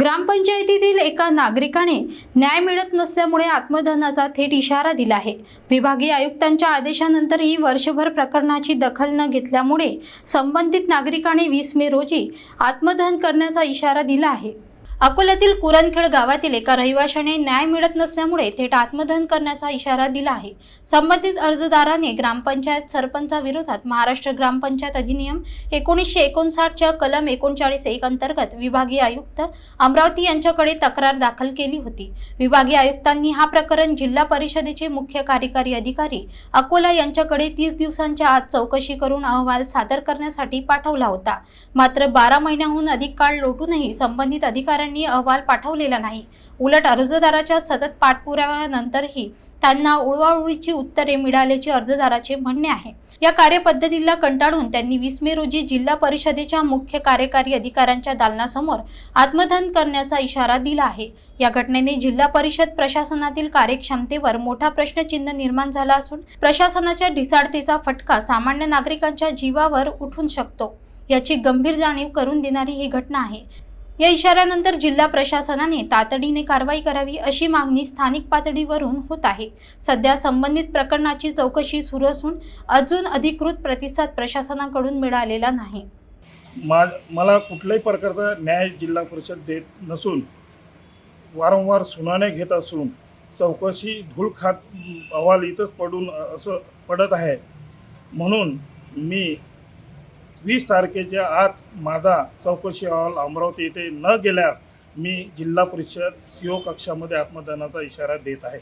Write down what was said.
ग्रामपंचायतीतील एका नागरिकाने न्याय मिळत नसल्यामुळे आत्मदहनाचा थेट इशारा दिला आहे. विभागीय आयुक्तांच्या आदेशानंतरही वर्षभर प्रकरणाची दखल न घेतल्यामुळे संबंधित नागरिकाने वीस मे रोजी आत्मदहन करण्याचा इशारा दिला आहे. अकोल्यातील कुरणखेड गावातील एका रहिवाशाने न्याय मिळत नसल्यामुळे थेट आत्मदहन करण्याचा इशारा दिला आहे. संबंधित अर्जदाराने ग्रामपंचायत सरपंचाविरोधात महाराष्ट्र ग्रामपंचायत अधिनियम एकोणीसशे एकोणसाठच्या कलम एकोणचाळीस एक अंतर्गत विभागीय आयुक्त अमरावती यांच्याकडे तक्रार दाखल केली होती. विभागीय आयुक्तांनी हा प्रकरण जिल्हा परिषदेचे मुख्य कार्यकारी अधिकारी अकोला यांच्याकडे तीस दिवसांच्या आत चौकशी करून अहवाल सादर करण्यासाठी पाठवला होता. मात्र बारा महिन्याहून अधिक काळ लोटूनही संबंधित अधिकाऱ्यांनी अहवाल पाठवलेला नाही. उलट अर्जदाराच्या सतत पाठपुराव्यानंतरही त्यांना उळवाउळीची उत्तरे मिळाल्याचे अर्जदाराचे म्हणणे आहे. या कार्यपद्धतीला कंटाळून त्यांनी वीस मे रोजी जिल्हा परिषदेच्या मुख्य कार्यकारी अधिकाऱ्यांच्या दालनासमोर आत्मदहन करण्याचा इशारा दिला आहे. या घटनेने जिल्हा परिषद प्रशासनातील कार्यक्षमतेवर मोठा प्रश्नचिन्ह निर्माण झाला असून प्रशासनाच्या ढिसाळतेचा फटका सामान्य नागरिकांच्या जीवावर उठून शकतो. याची गंभीर जाणीव करून देणारी ही घटना आहे. या इशाऱ्यानंतर जिल्हा प्रशासनाने तातडीने कारवाई करावी अशी मागणी स्थानिक पातळीवरून होत आहे. सध्या संबंधित प्रकरणाची चौकशी सुरू असून अजून अधिकृत प्रतिसाद प्रशासनाकडून मिळालेला नाही. मा मला कुठल्याही प्रकारचा न्याय जिल्हा परिषद देत नसून वारंवार सुनाने घेत असून चौकशी धूळ खात अहवाल इथंच पडून असं पडत आहे. म्हणून मी वीस तारखेच्या आत माझा चौकशी अहवाल अमरावती येथे न गेल्यास मी जिल्हा परिषद सी ओ कक्षामध्ये आत्मदानाचा इशारा देत आहे.